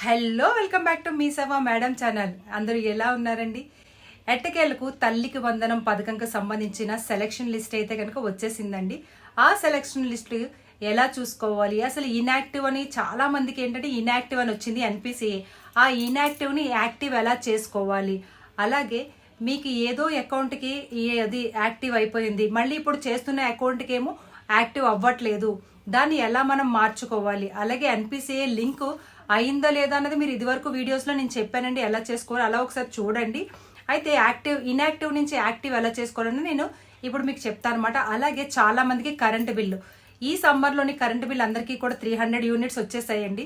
Hello welcome back to మీ సభ madam channel. అందరూ ఎలా ఉన్నారండి? ఎట్టకేలకు తల్లికి వందనం పథకంకు సంబంధించిన సెలక్షన్ లిస్ట్ అయితే కనుక వచ్చేసిందండి. ఆ సెలక్షన్ లిస్ట్ ఎలా చూసుకోవాలి? అసలు ఇన్యాక్టివ్ అని చాలా మందికి ఏంటంటే ఇన్యాక్టివ్ అని వచ్చింది ఎన్పిసి ఆ ఇన్యాక్టివ్ని యాక్టివ్ ఎలా చేసుకోవాలి? అలాగే మీకు ఏదో అకౌంట్కి అది యాక్టివ్ అయిపోయింది. మళ్ళీ ఇప్పుడు చేస్తున్న అకౌంట్కి ఏమో యాక్టివ్ అవ్వట్లేదు. దాన్ని ఎలా మనం మార్చుకోవాలి? అలాగే ఎన్పిసిఏ లింక్ అయిందా లేదా అన్నది మీరు ఇదివరకు వీడియోస్లో నేను చెప్పానండి. ఎలా చేసుకోవాలి అలా ఒకసారి చూడండి. అయితే యాక్టివ్ ఇన్యాక్టివ్ నుంచి యాక్టివ్ ఎలా చేసుకోవాలని నేను ఇప్పుడు మీకు చెప్తాను అనమాట అలాగే చాలా మందికి కరెంటు బిల్లు ఈ సమ్మర్లోని కరెంటు బిల్ అందరికీ కూడా త్రీ హండ్రెడ్ యూనిట్స్ వచ్చేసాయండి.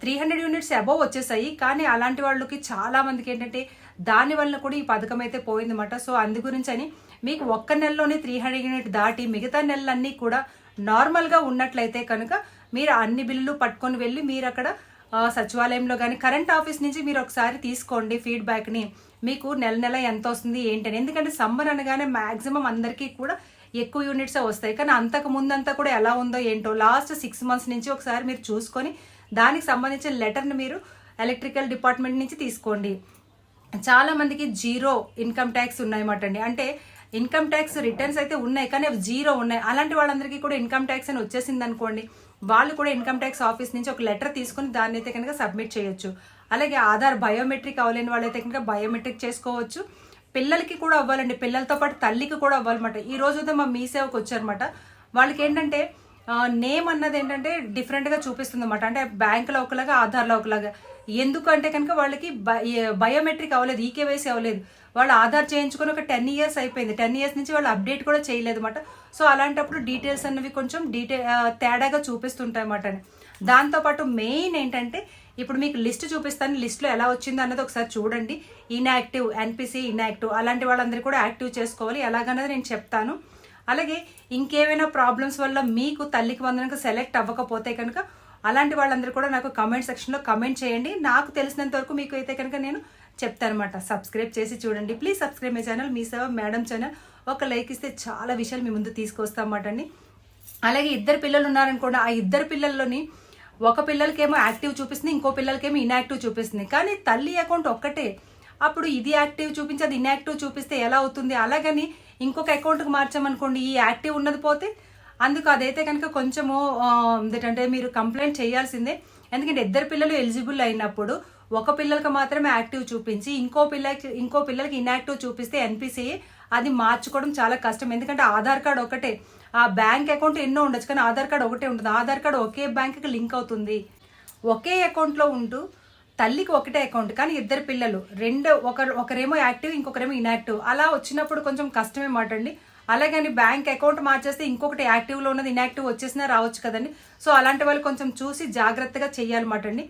త్రీ హండ్రెడ్ యూనిట్స్ అబవ్ వచ్చేసాయి. కానీ అలాంటి వాళ్ళకి చాలా మందికి ఏంటంటే దాని వల్ల కూడా ఈ పథకం అయితే పోయిందన్నమాట సో అందు గురించి అని మీకు ఒక్క నెలలోనే త్రీ హండ్రెడ్ యూనిట్ దాటి మిగతా నెలలన్నీ కూడా నార్మల్గా ఉన్నట్లయితే కనుక మీరు అన్ని బిల్లులు పట్టుకొని వెళ్ళి మీరు అక్కడ సచివాలయంలో కానీ కరెంట్ ఆఫీస్ నుంచి మీరు ఒకసారి తీసుకోండి ఫీడ్బ్యాక్ని మీకు నెల నెల ఎంత వస్తుంది ఏంటని. ఎందుకంటే సమ్మర్ అనగానే మ్యాక్సిమం అందరికీ కూడా ఎక్కువ యూనిట్సే వస్తాయి. కానీ అంతకు ముందంతా కూడా ఎలా ఉందో ఏంటో లాస్ట్ సిక్స్ మంత్స్ నుంచి ఒకసారి మీరు చూసుకొని దానికి సంబంధించిన లెటర్ని మీరు ఎలక్ట్రికల్ డిపార్ట్మెంట్ నుంచి తీసుకోండి. చాలా మందికి జీరో ఇన్కమ్ ట్యాక్స్ ఉన్నాయన్నమాట అండి. అంటే ఇన్కమ్ ట్యాక్స్ రిటర్న్స్ అయితే ఉన్నాయి కానీ అవి జీరో ఉన్నాయి. అలాంటి వాళ్ళందరికీ కూడా ఇన్కమ్ ట్యాక్స్ అని వచ్చేసింది అనుకోండి వాళ్ళు కూడా ఇన్కమ్ ట్యాక్స్ ఆఫీస్ నుంచి ఒక లెటర్ తీసుకుని దాన్ని అయితే కనుక సబ్మిట్ చేయొచ్చు. అలాగే ఆధార్ బయోమెట్రిక్ అవ్వలేని వాళ్ళైతే కనుక బయోమెట్రిక్ చేసుకోవచ్చు. పిల్లలకి కూడా అవ్వాలండి. పిల్లలతో పాటు తల్లికి కూడా అవ్వాలన్నమాట. ఈ రోజు అయితే మా మీ సేవకు వచ్చారన్నమాట. వాళ్ళకి ఏంటంటే నేమ్ అన్నది ఏంటంటే డిఫరెంట్గా చూపిస్తుంది అనమాట అంటే బ్యాంకులో ఒకలాగా ఆధార్లో ఒకలాగా. ఎందుకంటే కనుక వాళ్ళకి బయోమెట్రిక్ అవ్వలేదు ఈకేవైసీ అవ్వలేదు. వాళ్ళు ఆధార్ చేయించుకొని ఒక టెన్ ఇయర్స్ అయిపోయింది. టెన్ ఇయర్స్ నుంచి వాళ్ళు అప్డేట్ కూడా చేయలేదు అనమాట సో అలాంటప్పుడు డీటెయిల్స్ అన్నవి కొంచెం డీటెయిల్ తేడాగా చూపిస్తుంటాయి అన్నమాట దాంతోపాటు మెయిన్ ఏంటంటే ఇప్పుడు మీకు లిస్ట్ చూపిస్తాను. లిస్ట్లో ఎలా వచ్చిందో అన్నది ఒకసారి చూడండి. ఇన్యాక్టివ్ ఎన్పిసి ఇన్యాక్టివ్ అలాంటి వాళ్ళందరూ కూడా యాక్టివ్ చేసుకోవాలి. ఎలాగన్నది నేను చెప్తాను. అలాగే ఇంకేమైనా ప్రాబ్లమ్స్ వల్ల మీకు తల్లికి వందనకు సెలెక్ట్ అవ్వకపోతే కనుక అలాంటి వాళ్ళందరూ కూడా నాకు కమెంట్ సెక్షన్లో కమెంట్ చేయండి. నాకు తెలిసినంత వరకు మీకు అయితే కనుక నేను చెప్తానమాట. సబ్స్క్రైబ్ చేసి చూడండి. Please subscribe my channel Mee Seva madam channel ఒక లైక్ ఇస్తే చాలా విషయాలు మీ ముందు తీసుకొస్తామాట అండి. అలాగే ఇద్దరు పిల్లలు ఉన్నారనుకోండి ఆ ఇద్దరు పిల్లల్లోని ఒక పిల్లలకేమో యాక్టివ్ చూపిస్తుంది ఇంకో పిల్లలకేమో ఇన్యాక్టివ్ చూపిస్తుంది. కానీ తల్లి అకౌంట్ ఒక్కటే. అప్పుడు ఇది యాక్టివ్ చూపించి అది ఇన్యాక్టివ్ చూపిస్తే ఎలా అవుతుంది? అలాగని ఇంకొక అకౌంట్కి మార్చామనుకోండి ఈ యాక్టివ్ ఉన్నది పోతే అందుకు అదైతే కనుక కొంచెము ఏంటంటే మీరు కంప్లైంట్ చేయాల్సిందే. ఎందుకంటే ఇద్దరు పిల్లలు ఎలిజిబుల్ అయినప్పుడు ఒక పిల్లలకి మాత్రమే యాక్టివ్ చూపించి ఇంకో పిల్లకి ఇంకో పిల్లలకి ఇన్యాక్టివ్ చూపిస్తే ఎన్పిసిఏ అది మార్చుకోవడం చాలా కష్టం. ఎందుకంటే ఆధార్ కార్డ్ ఒకటే. ఆ బ్యాంక్ అకౌంట్ ఎన్నో ఉండొచ్చు కానీ ఆధార్ కార్డ్ ఒకటే ఉంటుంది. ఆధార్ కార్డ్ ఒకే బ్యాంక్కి లింక్ అవుతుంది. ఒకే అకౌంట్లో ఉంటూ తల్లికి ఒకటే అకౌంట్ కానీ ఇద్దరు పిల్లలు రెండు ఒకరు ఒకరేమో యాక్టివ్ ఇంకొకరేమో ఇన్యాక్టివ్. అలా వచ్చినప్పుడు కొంచెం కష్టమే మాట అండి అలాగని బ్యాంక్ అకౌంట్ మార్చేస్తే ఇంకొకటి యాక్టివ్లో ఉన్నది ఇన్యాక్టివ్ వచ్చేసినా రావచ్చు కదండి. సో అలాంటి వాళ్ళు కొంచెం చూసి జాగ్రత్తగా చేయాలన్నమాట అండి.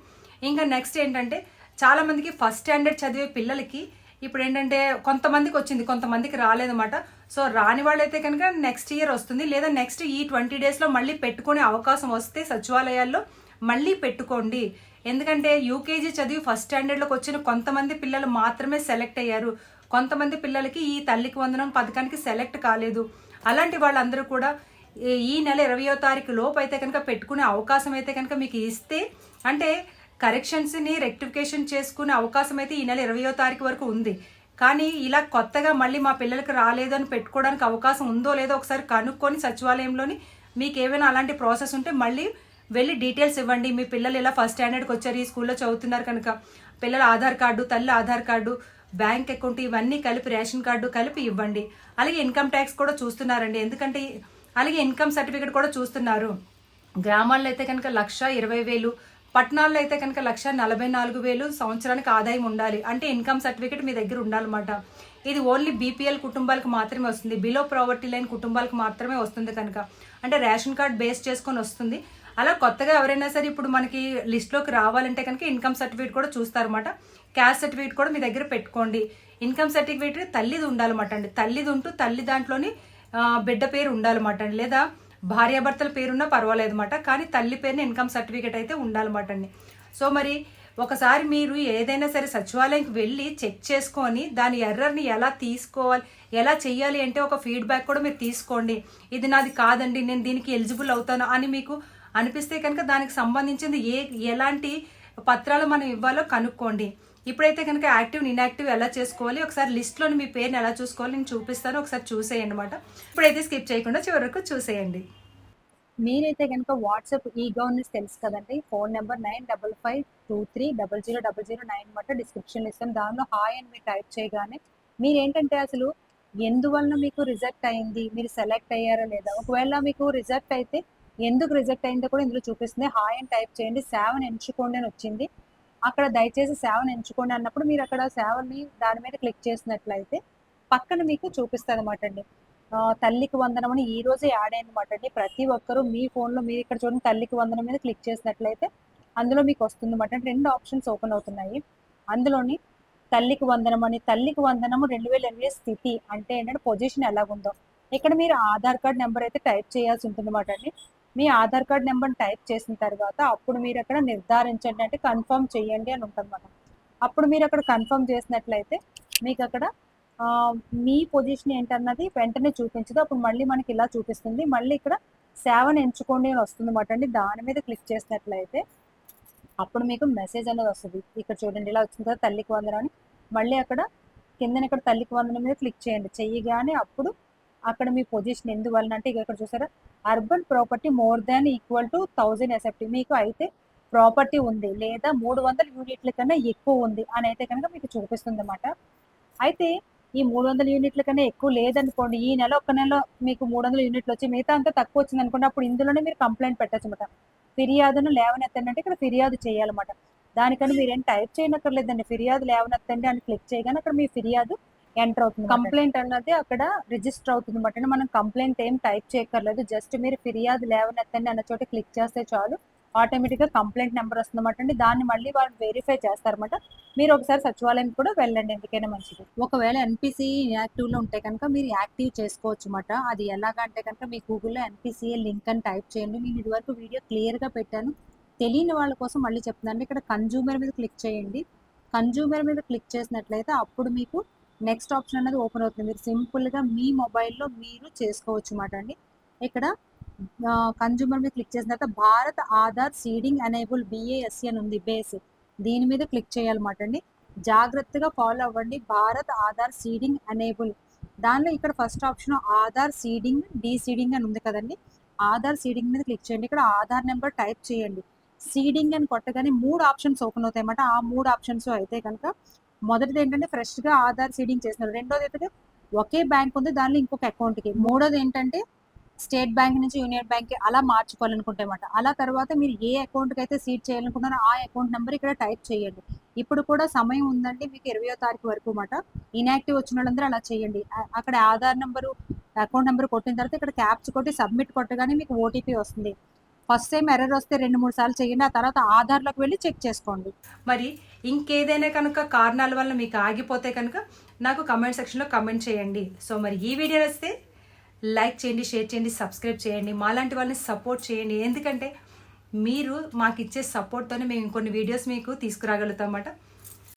ఇంకా నెక్స్ట్ ఏంటంటే చాలా మందికి ఫస్ట్ స్టాండర్డ్ చదివే పిల్లలకి ఇప్పుడు ఏంటంటే కొంతమందికి వచ్చింది కొంతమందికి రాలేదన్నమాట. సో రాని వాళ్ళైతే కనుక నెక్స్ట్ ఇయర్ వస్తుంది. లేదా నెక్స్ట్ ఈ ట్వంటీ డేస్లో మళ్ళీ పెట్టుకునే అవకాశం వస్తే సచివాలయాల్లో మళ్ళీ పెట్టుకోండి. ఎందుకంటే యూకేజీ చదివి ఫస్ట్ స్టాండర్డ్లోకి వచ్చిన కొంతమంది పిల్లలు మాత్రమే సెలెక్ట్ అయ్యారు. కొంతమంది పిల్లలకి ఈ తల్లికి వందనం పథకానికి సెలెక్ట్ కాలేదు. అలాంటి వాళ్ళందరూ కూడా ఈ- నెల ఇరవయో తారీఖు లోపు అయితే కనుక పెట్టుకునే అవకాశం అయితే కనుక మీకు ఇస్తే అంటే కరెక్షన్స్ని రెక్టిఫికేషన్ చేసుకునే అవకాశం అయితే ఈ నెల ఇరవయో తారీఖు వరకు ఉంది. కానీ ఇలా కొత్తగా మళ్ళీ మా పిల్లలకి రాలేదు అని పెట్టుకోవడానికి అవకాశం ఉందో లేదో ఒకసారి కనుక్కొని సచివాలయంలోని మీకు ఏమైనా అలాంటి ప్రాసెస్ ఉంటే మళ్ళీ వెళ్ళి డీటెయిల్స్ ఇవ్వండి. మీ పిల్లలు ఇలా ఫస్ట్ స్టాండర్డ్కి వచ్చారు ఈ స్కూల్లో చదువుతున్నారు కనుక. పిల్లల ఆధార్ కార్డు తల్లి ఆధార్ కార్డు బ్యాంక్ అకౌంట్ ఇవన్నీ కలిపి రేషన్ కార్డు కలిపి ఇవ్వండి. అలాగే ఇన్కమ్ ట్యాక్స్ కూడా చూస్తున్నారండి. ఎందుకంటే అలాగే ఇన్కమ్ సర్టిఫికేట్ కూడా చూస్తున్నారు. గ్రామాల్లో అయితే కనుక లక్ష ఇరవై వేలు పట్టణాల్లో అయితే కనుక లక్ష నలభై నాలుగు వేలు సంవత్సరానికి ఆదాయం ఉండాలి. అంటే ఇన్కమ్ సర్టిఫికేట్ మీ దగ్గర ఉండాలన్నమాట. ఇది ఓన్లీ బీపీఎల్ కుటుంబాలకు మాత్రమే వస్తుంది. బిలో ప్రావర్టీ లైన్ కుటుంబాలకు మాత్రమే వస్తుంది కనుక. అంటే రేషన్ కార్డ్ బేస్ చేసుకొని వస్తుంది. అలా కొత్తగా ఎవరైనా సరే ఇప్పుడు మనకి లిస్ట్లోకి రావాలంటే కనుక ఇన్కమ్ సర్టిఫికేట్ కూడా చూస్తారన్నమాట. క్యాస్ట్ సర్టిఫికేట్ కూడా మీ దగ్గర పెట్టుకోండి. ఇన్కమ్ సర్టిఫికేట్ తల్లిది ఉండాలన్నమాట అండి. తల్లిది ఉంటూ తల్లి దాంట్లోని బిడ్డ పేరు ఉండాలన్నమాట అండి. లేదా భార్యాభర్తల పేరున్నా పర్వాలేదు అనమాట కానీ తల్లి పేరున ఇన్కమ్ సర్టిఫికేట్ అయితే ఉండాలన్నమాట అండి. సో మరి ఒకసారి మీరు ఏదైనా సరే సచివాలయంకి వెళ్ళి చెక్ చేసుకొని దాని ఎర్రర్ని ఎలా తీసుకోవాలి ఎలా చేయాలి అంటే ఒక ఫీడ్బ్యాక్ కూడా మీరు తీసుకోండి. ఇది నాది కాదండి నేను దీనికి ఎలిజిబుల్ అవుతాను అని మీకు అనిపిస్తే కనుక దానికి సంబంధించింది ఏ ఎలాంటి పత్రాలు మనం ఇవ్వాలో కనుక్కోండి. ఇప్పుడైతే కనుక యాక్టివ్ ఇన్యాక్టివ్ ఎలా చేసుకోవాలి? ఒకసారి లిస్ట్లోని మీ పేరుని ఎలా చూసుకోవాలి? నేను చూపిస్తాను. ఒకసారి చూసేయండి అనమాట ఇప్పుడైతే స్కిప్ చేయకుండా చివరి వరకు చూసేయండి. మీరైతే కనుక వాట్సాప్ ఈ గవర్నెన్స్ తెలుసు కదండి. Phone number nine double five two three double zero double zero nine మాట డిస్క్రిప్షన్ ఇస్తాను దానిలో హాయ్ అని మీరు టైప్ చేయగానే మీరు ఏంటంటే అసలు ఎందువలన మీకు రిజెక్ట్ అయింది? మీరు సెలెక్ట్ అయ్యారా లేదా? ఒకవేళ మీకు రిజెక్ట్ అయితే ఎందుకు రిజెక్ట్ అయిందో కూడా ఇందులో చూపిస్తుంది. హాయ్ అని టైప్ చేయండి. సేవను ఎంచుకోండి అని వచ్చింది. అక్కడ దయచేసి సేవను ఎంచుకోండి అన్నప్పుడు మీరు అక్కడ సేవని దాని మీద క్లిక్ చేసినట్లయితే పక్కన మీకు చూపిస్తుంది అనమాట అండి. తల్లికి వందనం అని ఈ రోజే యాడ్ అయిందన్నమాట అండి. ప్రతి ఒక్కరూ మీ ఫోన్లో మీరు ఇక్కడ చూడండి తల్లికి వందనం మీద క్లిక్ చేసినట్లయితే అందులో మీకు వస్తుంది అనమాట రెండు ఆప్షన్స్ ఓపెన్ అవుతున్నాయి. అందులోని తల్లికి వందనం అని తల్లికి వందనము రెండు వేల ఎనిమిది స్థితి అంటే ఏంటంటే పొజిషన్ ఎలాగుందో. ఇక్కడ మీరు ఆధార్ కార్డ్ నెంబర్ అయితే టైప్ చేయాల్సి ఉంటుంది అనమాట అండి. మీ ఆధార్ కార్డ్ నెంబర్ టైప్ చేసిన తర్వాత అప్పుడు మీరు అక్కడ నిర్ధారించండి. అంటే కన్ఫర్మ్ చేయండి అని ఉంటుంది అప్పుడు మీరు అక్కడ కన్ఫర్మ్ చేసినట్లయితే మీకు అక్కడ మీ పొజిషన్ ఏంటన్నది వెంటనే చూపించదు. అప్పుడు మళ్ళీ మనకి ఇలా చూపిస్తుంది. మళ్ళీ ఇక్కడ సేవను ఎంచుకోండి అని వస్తుంది మాట అండి. దాని మీద క్లిక్ చేసినట్లయితే అప్పుడు మీకు మెసేజ్ అనేది వస్తుంది. ఇక్కడ చూడండి ఇలా వచ్చింది కదా తల్లికి వందనం అని. మళ్ళీ అక్కడ కిందన ఇక్కడ తల్లికి వందనం మీద క్లిక్ చేయండి. చెయ్యగానే అప్పుడు అక్కడ మీ పొజిషన్ ఎందువలన అంటే ఇక ఇక్కడ చూసారా? Urban property more than equal to thousand SFT మీకు అయితే ప్రాపర్టీ ఉంది లేదా మూడు వందల యూనిట్ల కన్నా ఎక్కువ ఉంది అని అయితే కనుక మీకు చూపిస్తుంది అనమాట అయితే ఈ మూడు వందల యూనిట్ల కన్నా ఎక్కువ లేదనుకోండి ఈ నెల ఒక నెల మీకు మూడు వందల యూనిట్లు వచ్చి మిగతా అంతా తక్కువ వచ్చింది అనుకోండి అప్పుడు ఇందులోనే మీరు కంప్లైంట్ పెట్టచ్చు అనమాట ఫిర్యాదును లేవనెత్తండి అంటే ఇక్కడ ఫిర్యాదు చేయాలన్నమాట. దానికని మీరేం టైప్ చేయనక్కర్లేదండి. ఫిర్యాదు లేవనెత్తండి అని క్లిక్ చేయగానే అక్కడ మీ ఫిర్యాదు ఎంటర్ అవుతుంది కంప్లైంట్ అన్నది అక్కడ రిజిస్టర్ అవుతుంది అనమాట మనం కంప్లైంట్ ఏం టైప్ చేయక్కర్లేదు. జస్ట్ మీరు ఫిర్యాదు లేవనెత్తండి అన్న చోట క్లిక్ చేస్తే చాలు. ఆటోమేటిక్గా కంప్లైంట్ నెంబర్ వస్తుందన్నమాట అండి దాన్ని మళ్ళీ వాళ్ళు వెరిఫై చేస్తారన్నమాట. మీరు ఒకసారి సచివాలయం కూడా వెళ్ళండి. ఎందుకైనా మంచిది. ఒకవేళ ఎన్పిసి యాక్టివ్లో ఉంటే కనుక మీరు యాక్టివ్ చేసుకోవచ్చు అన్నమాట అది ఎలాగంటే కనుక మీ గూగుల్లో ఎన్పిసిఏ లింక్ అని టైప్ చేయండి. నేను ఇదివరకు వీడియో క్లియర్గా పెట్టాను. తెలియని వాళ్ళ కోసం మళ్ళీ చెప్తున్నాను. ఇక్కడ కన్జ్యూమర్ మీద క్లిక్ చేయండి. కన్జ్యూమర్ మీద క్లిక్ చేసినట్లయితే అప్పుడు మీకు నెక్స్ట్ ఆప్షన్ అనేది ఓపెన్ అవుతుంది. మీరు సింపుల్గా మీ మొబైల్లో మీరు చేసుకోవచ్చు అన్నమాట అండి. ఇక్కడ కన్జ్యూమర్ మీద క్లిక్ చేసిన తర్వాత Bharat Aadhaar seeding enable BASE అని ఉంది బేస్. దీని మీద క్లిక్ చేయాలన్నమాట అండి. జాగ్రత్తగా ఫాలో అవ్వండి. భారత్ ఆధార్ సీడింగ్ అనేబుల్ దానిలో ఇక్కడ first option Aadhaar seeding deseeding అని ఉంది కదండి. ఆధార్ సీడింగ్ మీద క్లిక్ చేయండి. ఇక్కడ ఆధార్ నెంబర్ టైప్ చేయండి. సీడింగ్ అని కొట్టగానే మూడు ఆప్షన్స్ ఓపెన్ అవుతాయి అన్నమాట. ఆ మూడు ఆప్షన్స్ అయితే కనుక మొదటిది ఏంటంటే ఫ్రెష్గా ఆధార్ సీడింగ్ చేస్తున్నారు. రెండోది ఏంటంటే ఒకే బ్యాంక్ ఉంది దానిలో ఇంకొక అకౌంట్కి. మూడోది ఏంటంటే స్టేట్ బ్యాంక్ నుంచి యూనియన్ బ్యాంక్ అలా మార్చుకోవాలనుకుంటే అన్నమాట. అలా తర్వాత మీరు ఏ అకౌంట్కి అయితే సీట్ చేయాలనుకున్నారో ఆ అకౌంట్ నెంబర్ ఇక్కడ టైప్ చేయండి. ఇప్పుడు కూడా సమయం ఉందండి మీకు ఇరవయో తారీఖు వరకు అన్నమాట. ఇన్యాక్టివ్ వచ్చిన వాళ్ళందరూ అలా చేయండి. అక్కడ ఆధార్ నెంబరు అకౌంట్ నెంబర్ కొట్టిన తర్వాత ఇక్కడ క్యాప్స్ కొట్టి సబ్మిట్ కొట్టగానే మీకు ఓటీపీ వస్తుంది. ఫస్ట్ టైం ఎర్రర్ వస్తే రెండు మూడు సార్లు చేయండి. ఆ తర్వాత ఆధార్లోకి వెళ్ళి చెక్ చేసుకోండి. మరి ఇంకేదైనా కనుక కారణాల వల్ల మీకు ఆగిపోతే కనుక నాకు కమెంట్ సెక్షన్లో కమెంట్ చేయండి. సో మరి ఈ వీడియో వస్తే లైక్ చేయండి షేర్ చేయండి సబ్స్క్రైబ్ చేయండి. మాలాంటి వాళ్ళని సపోర్ట్ చేయండి. ఎందుకంటే మీరు మాకు ఇచ్చే సపోర్ట్తోనే మేము ఇంకొన్ని వీడియోస్ మీకు తీసుకురాగలుగుతాం అన్నమాట.